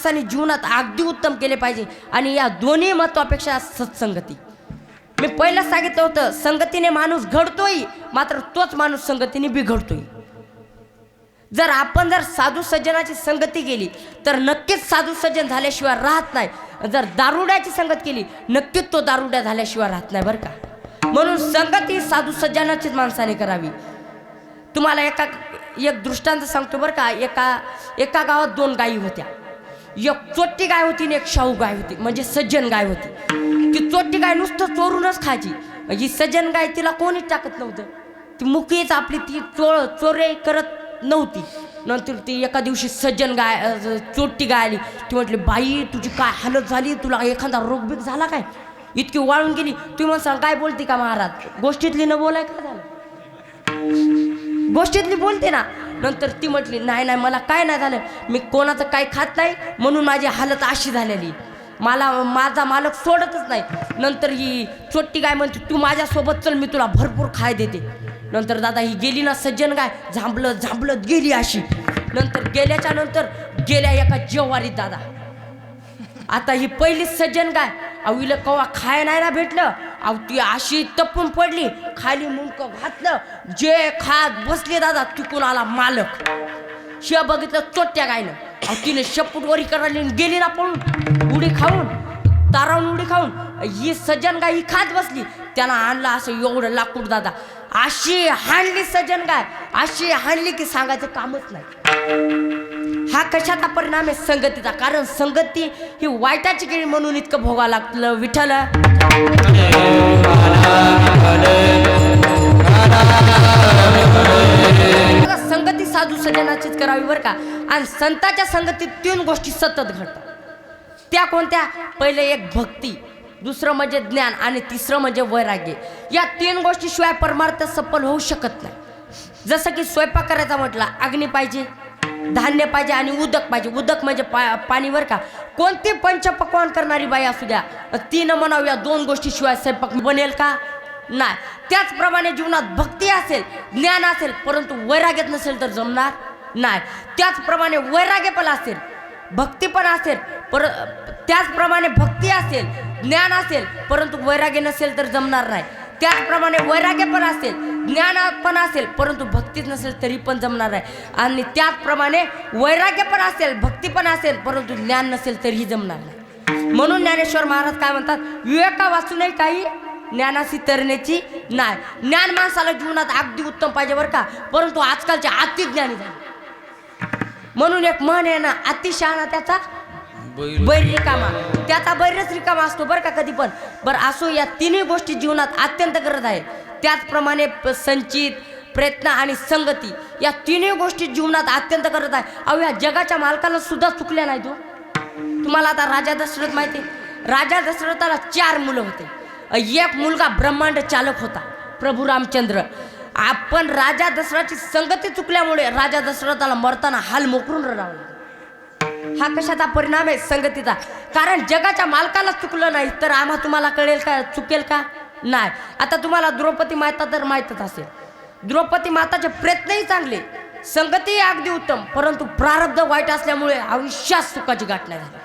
माणसाने जीवनात अगदी उत्तम केले पाहिजे. आणि या दोन्ही महत्वापेक्षा सत्संगती. मी पहिलं सांगितलं होतं संगतीने माणूस घडतोय मात्र तोच माणूस संगतीने बिघडतोय. जर आपण जर साधू सज्जनाची संगती केली तर नक्कीच साधू सज्जन झाल्याशिवाय राहत नाही. जर दारुड्याची संगत केली नक्कीच तो दारुड्या झाल्याशिवाय राहत नाही बरं का. म्हणून संगत ही साधू सज्जनाचीच माणसाने करावी. तुम्हाला एका एक दृष्टांत सांगतो बरं का एका एका गावात दोन गायी होत्या. एक चोट्टी गाय होती आणि एक शाहू गाय होती. म्हणजे सज्जन गाय होती. ती चोट्टी गाय नुसतं चोरूनच खायची. म्हणजे ही सज्जन गाय तिला कोणीच टाकत नव्हतं. ती मुकीच आपली ती चोर चोरे करत नव्हती. नंतर ती एका दिवशी सज्जन गाय चोट्टी गाय आली. ती म्हटली बाई तुझी काय हालत झाली? तुला एखादा रोगबीग झाला काय? इतकी वाळून गेली. तुम्ही म्हणसाल काय बोलते का महाराज? गोष्टीतली न बोलाय का झालं? गोष्टीतली बोलते ना. नंतर ती म्हटली नाही नाही मला काय नाही झालं. मी कोणाचं काय खात नाही म्हणून माझी हालत अशी झालेली. मला माझा मालक सोडतच नाही. नंतर ही छोटी गाय म्हणते तू माझ्यासोबत चल मी तुला भरपूर खाय देते. नंतर दादा ही गेली ना सज्जन गाय झांबलत झांबलत गेली अशी. नंतर गेल्याच्यानंतर गेल्या एका जेवारीत दादा. आता ही पहिलीच सज्जन गाय अविलं कवा खाय नाही ना भेटलं. अहो ती अशी तपून पडली खाली मुंक घातलं जे खात बसले दादा तिकून आला मालक. शिव बघितलं चोट्या गायनं. अहो तिने शपूट वरी करायली गेली ना पळून उडी खाऊन तारावून उडी खाऊन. ही सज्जन गाय ही खात बसली. त्याला आणलं असं एवढं लाकूड दादा. अशी हाणली सज्जन गाय अशी हाणली की सांगायचं कामच नाही. हा कशाचा परिणाम आहे? संगतीचा. कारण संगती ही वाईटाची केळी म्हणून इतकं भोगा लागलं विठ्ठल. संगती साधू सज्जनाचीच करावी बरं का. आणि संताच्या संगतीत तीन गोष्टी सतत घडतात. त्या कोणत्या? पहिले एक भक्ती दुसरं म्हणजे ज्ञान आणि तिसरं म्हणजे वैराग्य. या तीन गोष्टीशिवाय परमार्थ सफल होऊ शकत नाही. जसं की स्वयंपाक करायचा म्हटला अग्नी पाहिजे. धान्य पाहिजे आणि उदक पाहिजे. उदक म्हणजे पा पाणीवर का. कोणती पंचपक्वान करणारी बाई असू द्या. तीन म्हणावं या दोन गोष्टीशिवाय स्वयंपाक बनेल का? नाही. त्याचप्रमाणे जीवनात भक्ती असेल ज्ञान असेल परंतु वैराग्यात नसेल तर जमणार नाही. त्याचप्रमाणे वैराग्य पण असेल भक्ती पण असेल पर त्याचप्रमाणे भक्ती असेल ज्ञान असेल परंतु वैराग्य नसेल तर जमणार नाही. त्याचप्रमाणे वैराग्य पण असेल ज्ञान पण असेल परंतु भक्तीच नसेल तरी पण जमणार आहे आणि त्याचप्रमाणे वैराग्य पण असेल भक्ती पण असेल परंतु ज्ञान नसेल तरीही जमणार नाही. म्हणून ज्ञानेश्वर महाराज काय म्हणतात विवेका वाचूनही काही ज्ञानाशी तरण्याची नाही. ज्ञान माणसाला जीवनात अगदी उत्तम पाहिजे बरं का परंतु आजकालचे अति ज्ञानी झाले. म्हणून एक म्हण आहे ना अतिशहाणा त्याचा बैर रिकामा. त्याचा बैरच रिकामा असतो बरं का कधी पण. बरं असो या तिन्ही गोष्टी जीवनात अत्यंत गरज आहे. त्याचप्रमाणे संचित प्रयत्न आणि संगती या तिन्ही गोष्टी जीवनात अत्यंत गरज आहे. अहो या जगाच्या मालकाला सुद्धा चुकल्या नाही तो. तुम्हाला आता राजा दशरथ माहिती आहे? राजा दशरथाला चार मुलं होते. एक मुलगा ब्रह्मांड चालक होता प्रभू रामचंद्र. आपण राजा दशरथाची संगती चुकल्यामुळे राजा दशरथाला मरताना हाल मोकरून राहिला हा कशाचा परिणाम आहे संगतीचा? कारण जगाच्या मालकाला चुकलं नाही तर आम्हा तुम्हाला कळेल का? चुकेल का? नाही. आता तुम्हाला द्रौपदी माता तर माहीतच असेल. द्रौपदी माताचे प्रयत्नही चांगले संगतीही अगदी उत्तम परंतु प्रारब्ध वाईट असल्यामुळे आयुष्यात सुखाची गाठ नाही झाली.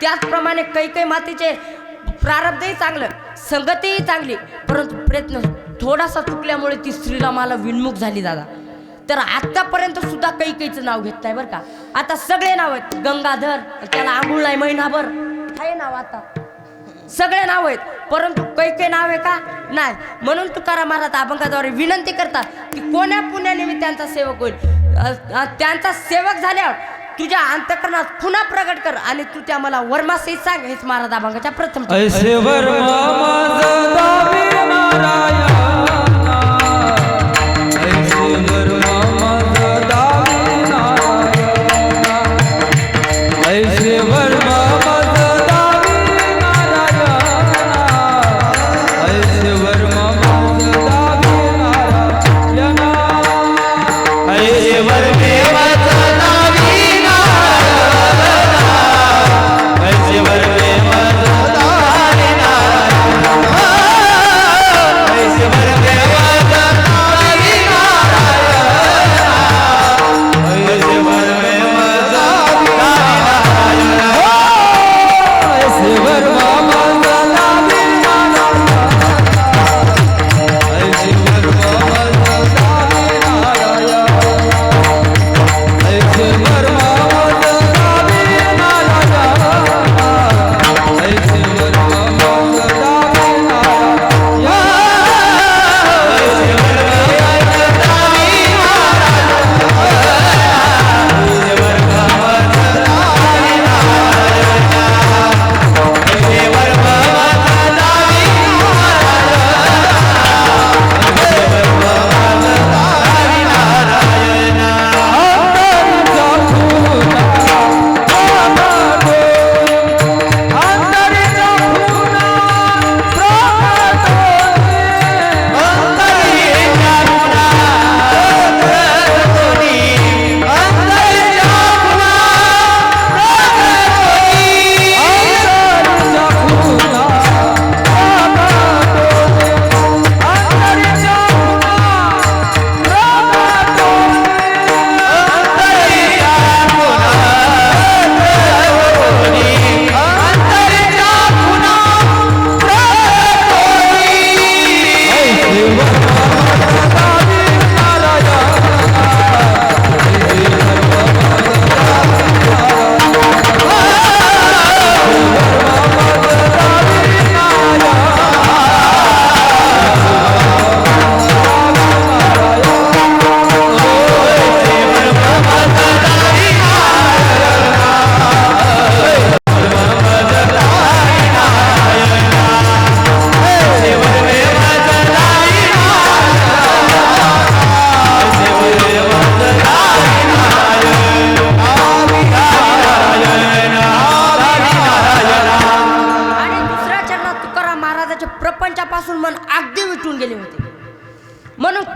त्याचप्रमाणे कैकई मातेचे प्रारब्धही चांगलं संगतीही चांगली परंतु प्रयत्न थोडासा चुकल्यामुळे ती श्रीरामाला विनमुख झाली दादा. तर आतापर्यंत सुद्धा कैकईचं नाव घेत नाही बरं का. आता सगळे नाव आहेत. गंगाधर त्याला आंघोळ नाही महिनाभर. आहे नाव आता. सगळे नाव आहेत. परंतु कैके नाव आहे का? नाही. म्हणून तुकाराम महाराज अभंगाद्वारे विनंती करतात की कोण्या पुण्याने मी त्यांचा सेवक होईल? त्यांचा सेवक झाल्यावर तुझ्या अंतकरणात पुन्हा प्रगट कर आणि तू त्या मला वर्मासहित सांग. हेच महाराज अभंगाच्या प्रथम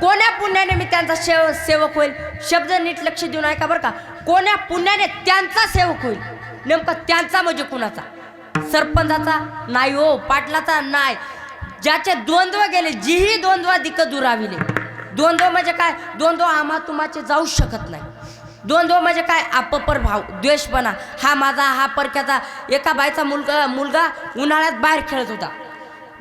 कोण्या पुण्याने मी त्यांचा सेव सेवक होईल? शब्द नीट लक्ष देऊन ऐका बरं का. कोण्या पुण्याने त्यांचा सेवक होईल? नेमकं त्यांचा म्हणजे कुणाचा? सरपंचाचा नाही हो पाटलाचा नाही. ज्याचे द्वंद्व गेले जीही द्वंद्व दिक दुराविले. द्वंद्व म्हणजे काय? द्वंद्व आम्हा तुमाचे जाऊ शकत नाही. द्वंद्व म्हणजे काय? अपपर भाव द्वेषपणा. हा माझा हा परक्याचा. एका बाईचा मुलगा मुलगा उन्हाळ्यात बाहेर खेळत होता.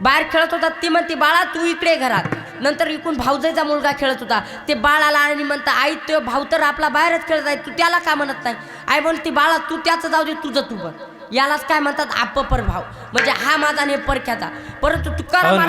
बाहेर खेळत होता ती म्हणते बाळा तू इकडे घरात. नंतर इकडून भाऊजाईचा मुलगा खेळत होता. ते बाळ आला आणि म्हणता आई तो भाऊ तर आपला बाहेरच खेळत आहे तू त्याला का म्हणत नाही? आई म्हणते बाळा तू त्याचं जाऊ दे तुझं तू बघ. यालाच काय म्हणतात अपपर भाव म्हणजे हा माझा आणि हे परक्याचा परंतु तुकाराम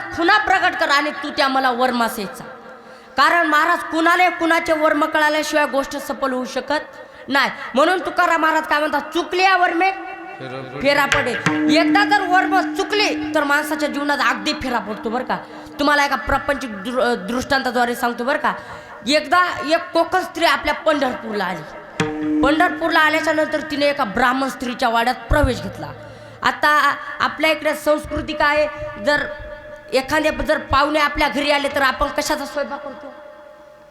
महाराज खुना प्रकट कर आणि तू त्या मला वर्मासेचा कारण महाराज कुणाला कुणाचे वर्म कळाल्याशिवाय गोष्ट सफल होऊ शकत नाही. म्हणून तुकाराम महाराज काय म्हणतात चुकली या वर्मे फेरा पडे एकदा जर वर्म चुकली तर माणसाच्या जीवनात अगदी फेरा पडतो बरं का. तुम्हाला एका प्रपंचिक दृ दृष्टांताद्वारे सांगतो बरं का. एकदा एक कोकण स्त्री आपल्या पंढरपूरला आली. पंढरपूरला आल्याच्यानंतर तिने एका ब्राह्मण स्त्रीच्या वाड्यात प्रवेश घेतला. आता आपल्या इकडे संस्कृती काय आहे? जर एखाद्या जर पाहुणे आपल्या घरी आले तर आपण कशाचा स्वयंपाक करतो?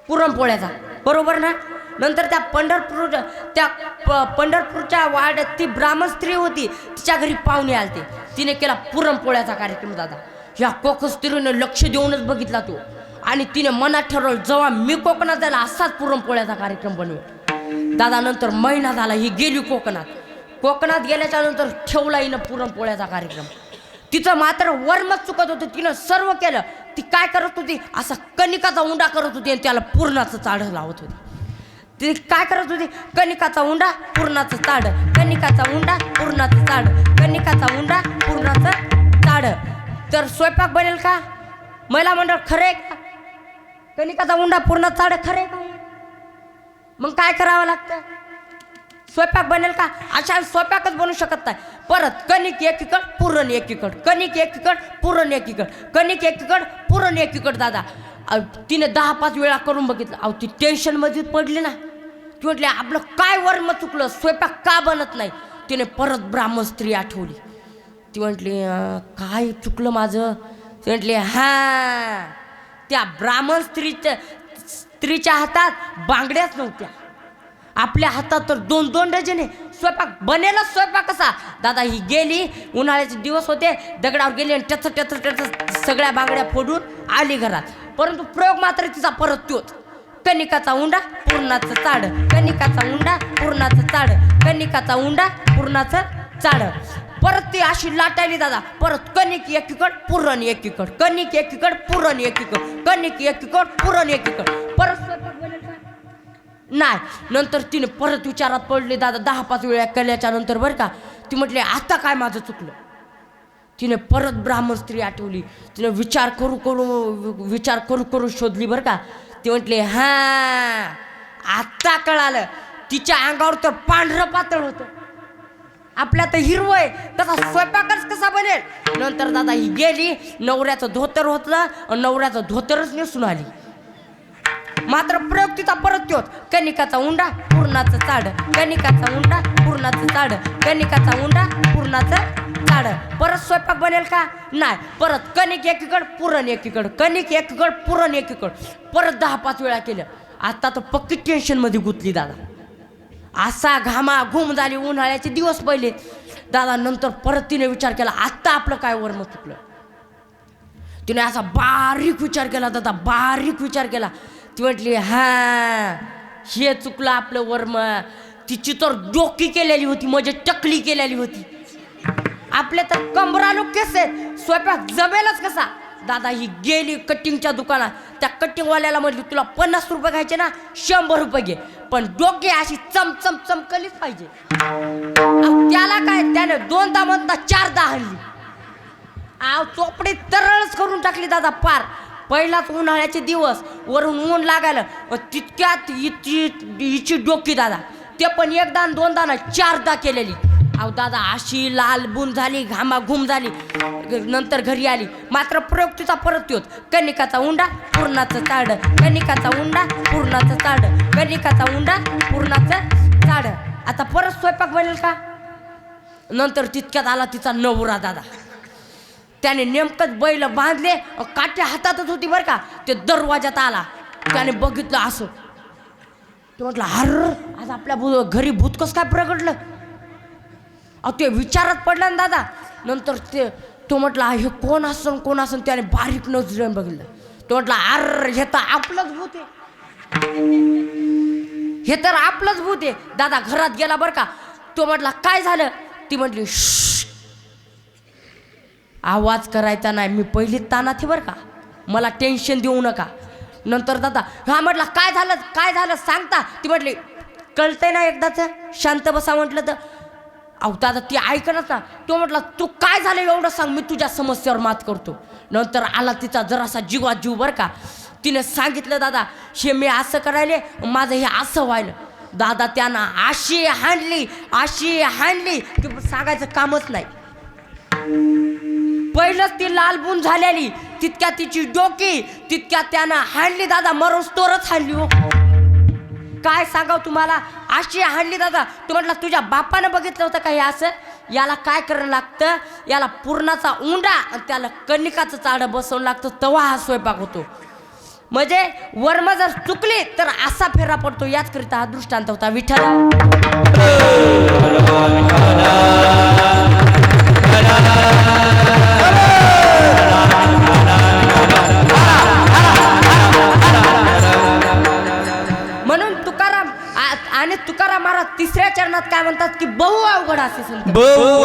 पुरणपोळ्याचा. बरोबर ना? नंतर त्या पंढरपूर त्या प- पंढरपूरच्या वाड्यात ती ब्राह्मण स्त्री होती. तिच्या घरी पाहुणे आलते. तिने केला पुरणपोळ्याचा कार्यक्रम दादा. ह्या कोकण स्त्रीने लक्ष देऊनच बघितला तो. आणि तिने मनात ठरवलं जेव्हा मी कोकणात जायला असाच पुरणपोळ्याचा कार्यक्रम बनवेल. दादा नंतर महिना झाला ही गेली कोकणात. कोकणात गेल्याच्यानंतर ठेवला हिनं पुरणपोळ्याचा कार्यक्रम. तिचं मात्र वर्मच चुकत होतं. तिनं सर्व केलं. ती काय करत होती? असा कणिकाचा उंडा करत होती आणि त्याला पूर्णाचं चाडं लावत होती. ती काय करत होती? कणिकाचा उंडा पूर्णाचं चाड कणिकाचा उंडा पूर्णाचं चाड कणिकाचा उंडा पूर्णाचं चाड तर स्वयंपाक बनेल का? महिला मंडळ खरे का? कणिकाचा उंडा पूर्ण चाड खरे का? मग काय करावं लागतं? स्वयंपाक बनेल का? अशा स्वयंपाकच बनू शकत नाही. परत कणिक एकीकड पुरण एकीकड. कणिक एकीकड पुरण एकीकड. कणिक एकीकड पुरण एकीकड दादा. तिने दहा पाच वेळा करून बघितलं. अहो ती टेन्शनमध्ये पडली ना. ती म्हटली आपलं काय वर्म चुकलं? स्वयंपाक का बनत नाही? तिने परत ब्राह्मण स्त्री आठवली. ती म्हटली काय चुकलं माझं? ती म्हटली हां त्या ब्राह्मण स्त्रीच्या स्त्रीच्या हातात बांगड्याच नव्हत्या. आपल्या हातात तर दोन दोन डझने स्वयंपाक बनेलच स्वयंपाक कसा? दादा ही गेली उन्हाळ्याचे दिवस होते दगडावर गेली आणि टच टच टच सगळ्या बांगड्या फोडून आली घरात. परंतु प्रयोग मात्र तिचा परत तोच. कणिकाचा उंडा पूर्णाचं चाड. कणिकाचा उंडा पूर्णाचं चाड. कणिकाचा उंडा पूर्णाचं चाड. परत ती अशी लाटायली दादा. परत कणिक एकीकड पुरण एकीकड. कणिक एकीकड पुरण एकीकड. कणिक एकीकड पुरण एकीकड. परत नाही नंतर तिने परत विचारात पडले दादा दहा पाच वेळा केल्याच्यानंतर बरं का. ती म्हटली आता काय माझं चुकलं? तिने परत ब्राह्मण स्त्री आठवली. तिने विचार करू करू विचार करू करू शोधली बरं का. ती म्हटली हां आत्ता कळालं. तिच्या अंगावर तर पांढरं पातळ होतं. आपल्या तर हिरवं आहे. तसा स्वयंपाकच कसा बनेल? नंतर दादा ही गेली. नवऱ्याचं धोतर होतलं नवऱ्याचं धोतरच नेसून आली. मात्र प्रयोग तिचा परत त्योच. कणिकाचा उंडा पूर्णाचं चाड. कणिकाचा उंडा पूर्णाचं चाड. कणिकाचा उंडा पूर्णाचं चाड. परत स्वयंपाक बनेल का? नाही. परत कणिक एकीकड पुरण एकीकड. कणिक एकीकड पुरण एकीकड. परत दहा पाच वेळा केलं. आता तर पक्की टेन्शनमध्ये गुंतली दादा. असा घामा घुम झाली उन्हाळ्याचे दिवस पहिले. दादा नंतर परत तिने विचार केला आत्ता आपलं काय वर्म चुकलं? तिने असा बारीक विचार केला दादा बारीक विचार केला. ती म्हटली हा हे चुकलं आपलं वर्म. तिची तर डोकी केलेली होती म्हणजे टकली केलेली होती. आपले तर कंबरालू केस आहेत. स्वयंपाक जमेलच कसा? दादा ही गेली कटिंगच्या दुकानात. त्या कटिंगवाल्याला म्हटली तुला पन्नास रुपये घ्यायचे ना शंभर रुपये घे. पण डोके अशी चमचम चमकलीच पाहिजे. त्याला काय? त्याने दोनदा म्हणता चारदा हल्ली. आव चोपडी तरळच करून टाकली दादा पार. पहिलाच उन्हाळ्याचे दिवस वरून ऊन लागायला. व तितक्यात हिची डोकी दादा. ते पण एकदा दोनदा ना चारदा केलेली. अहो दादा अशी लाल बुन झाली घामाघूम झाली नंतर घरी आली. मात्र प्रयोग तिचा परत येत. कणिकाचा उंडा पूर्णाचं चाड कनिकाचा उंडा पूर्णाचं चाड कनिकाचा उंडा पूर्णाचं चाड आता परत स्वयंपाक बनेल का? नंतर तितक्यात आला तिचा नवरा दादा. त्याने नेमकंच बैल बांधले काट्या हातातच होती बरं का ते दरवाजात आला. त्याने बघितलं असं. ते म्हटलं हर आज आपल्या भू घरी भूतकस काय प्रगटलं? अहो ते विचारात पडलं ना दादा. नंतर ते तो म्हटला हे कोण असन कोण असन? त्याने बारीक नजरेने बघितलं. तो म्हटला अर हे तर आपलंच भूत आहे. हे तर आपलंच भूत आहे. दादा घरात गेला बरं का तो म्हटला काय झालं? ती म्हटली श आवाज करायचा नाही. मी पहिलीच तानाथी बरं का. मला टेन्शन देऊ नका. नंतर दादा हा म्हटलं काय झालं? काय झालं? सांगता. ती म्हटली कळतंय ना एकदाच? शांत बसा म्हटलं तर. अहो दादा ती ऐकणच ना तो म्हटला तू काय झालं एवढं सांग मी तुझ्या समस्येवर मात करतो. नंतर आला तिचा जरासा जीवात जीव बरं का. तिने सांगितलं दादा हे मी असं करायले माझं हे असं व्हायलं. दादा त्यानं अशी हाणली अशी हाणली की सांगायचं कामच नाही. पहिलंच ती लालबून झालेली. तितक्या तिची डोकी तितक्या त्यानं हाणली दादा मरोज तोरच हाणली हो. काय सांगाव तुम्हाला? अशी हाणली दादा. तू म्हटला तुझ्या बापानं बघितलं होतं का हे असं? याला काय करणं लागतं? याला पूर्णाचा उंडा आणि त्याला कणिकाचं चाडं बसवून लागतं. तवा हा स्वयंपाक होतो. म्हणजे वर्म जर चुकली तर असा फेरा पडतो. याच करिता हा दृष्टांत होता. विठ्ठल. तुकाराम महाराज तिसऱ्या चरणात काय म्हणतात की बहु अवघड असे संत. बहु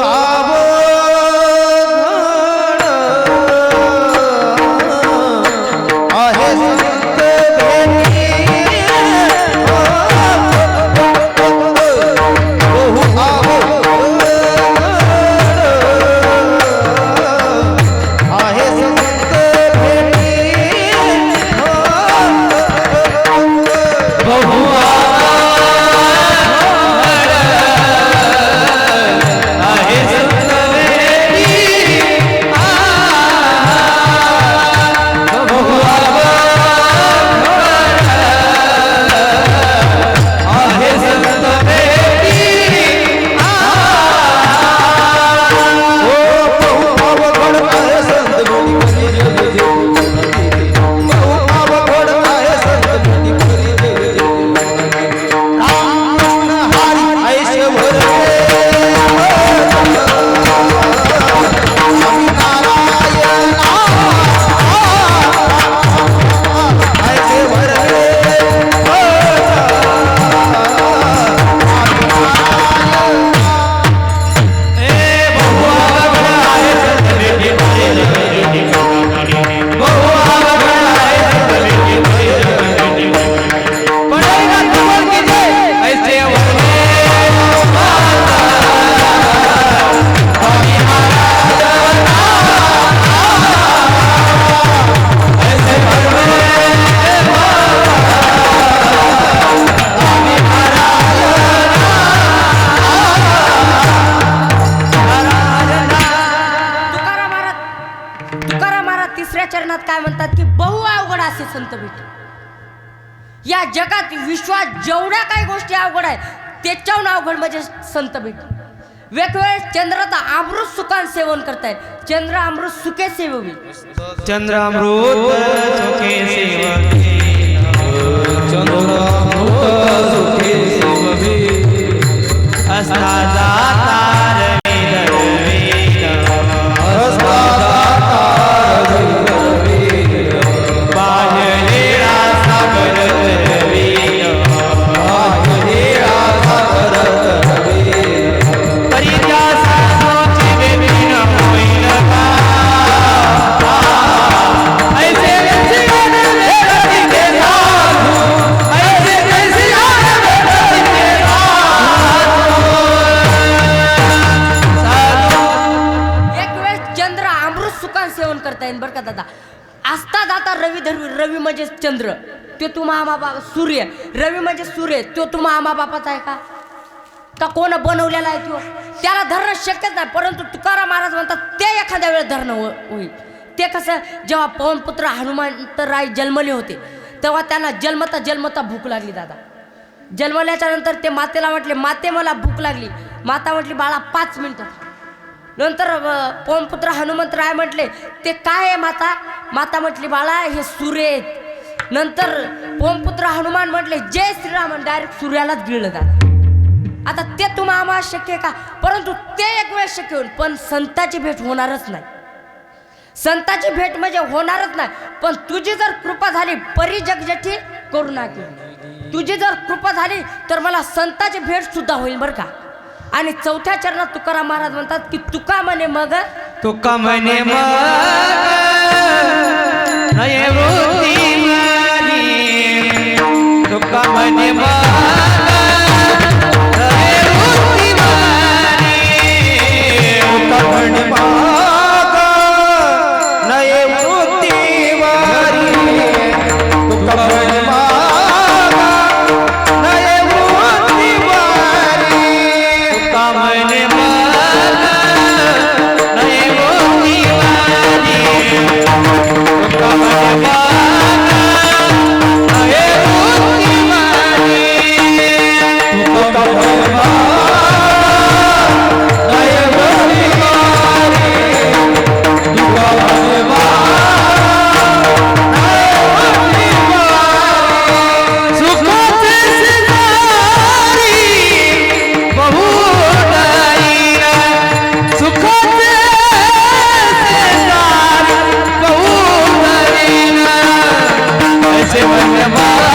महाराज चरणात काय म्हणतात की बहु अवघड असे संत भेट या जगात विश्वात जेवढ्या काही गोष्टी अवघड आहेत त्याच्याहून अवघड म्हणजे संत भेट वेगवेगळे चंद्राचा अमृत सुखान सेवन करतायत. चंद्र अमृत सुखे सेववी. चंद्रामृत सुखे सेवके अस्ता तो बाबा सूर्य. रवी म्हणजे सूर्य. तो तू मामा बापाचा आहे का? का कोण बनवलेला आहे तो? त्याला धरणं शक्यच नाही परंतु तुकाराम महाराज म्हणतात ते एखाद्या वेळेस धरणं हो- होईल. ते कसं जेव्हा पवनपुत्र हनुमंतराय जन्मले होते तेव्हा त्यांना जन्मता जन्मता भूक लागली दादा. जन्मल्याच्या नंतर ते मातेला म्हटले माते मला भूक लागली. माता म्हटली बाळा पाच मिनटं. नंतर पवनपुत्र हनुमंतराय म्हटले ते काय आहे माता? माता म्हटली बाळा हे सूर्य आहेत. नंतर पोमपुत्र हनुमान म्हटले जय श्रीराम डायरेक्ट सूर्यालाच गिळलं दादा आता ते तुम्हाला आम्हाला शक्य आहे का? परंतु ते एक वेळ शक्य होईल पण संताची भेट होणारच नाही. संताची भेट म्हणजे होणारच नाही पण तुझी जर कृपा झाली परी जगजठी करुणा केली. तुझी जर कृपा झाली तर मला संताची भेट सुद्धा होईल बरं का? आणि चौथ्या चरणात तुकाराम महाराज म्हणतात की तुका म्हणे मग. तुका म्हणे मग. तुका म्हणे Sempre é mais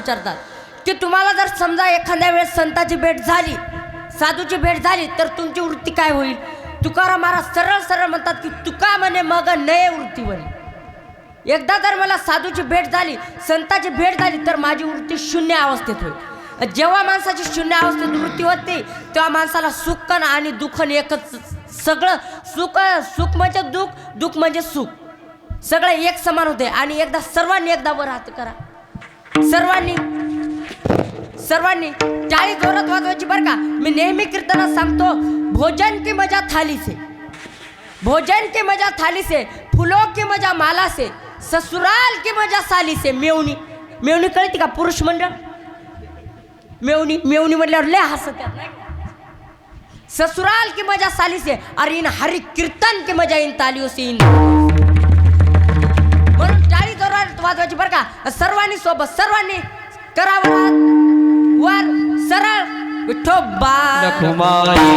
विचारतात. की तुम्हाला जर समजा एखाद्या वेळेस संताची भेट झाली साधूची भेट झाली तर तुमची वृत्ती काय होईल? तुकाराम महाराज सरळ सरळ म्हणतात की तुका म्हणे मग नये वृत्ती म्हणे. एकदा जर मला साधूची भेट झाली संताची भेट झाली तर माझी वृत्ती शून्य अवस्थेत होईल. जेव्हा माणसाची शून्य अवस्थेत वृत्ती होते तेव्हा माणसाला सुखन आणि दुःखन एकच सगळं सुख सुख म्हणजे दुःख दुःख म्हणजे सुख. सगळं एक समान होते. आणि एकदा सर्वांनी एकदा वर हात करा. सर्वांनी सर्वांनी टाळी जोरात वाजवायची बरं का? मी नेहमी कीर्तनात सांगतो भोजन की मजा थाली से भोजन की मजा थाली से फुलों की मजा माला से ससुराल की मजा साली से मेवणी मेवणी कळते का? पुरुष मंडळ? मेवणी मेवणी म्हटल्यावर लय हसत ससुराल की मजा साली से अरे इन हरि कीर्तन की मजा इन तालियों से इन जोरात वाजवायची बरं का? सर्वांनी सोबत सर्वांनी करावं वर सरळ विठोबा कुमारी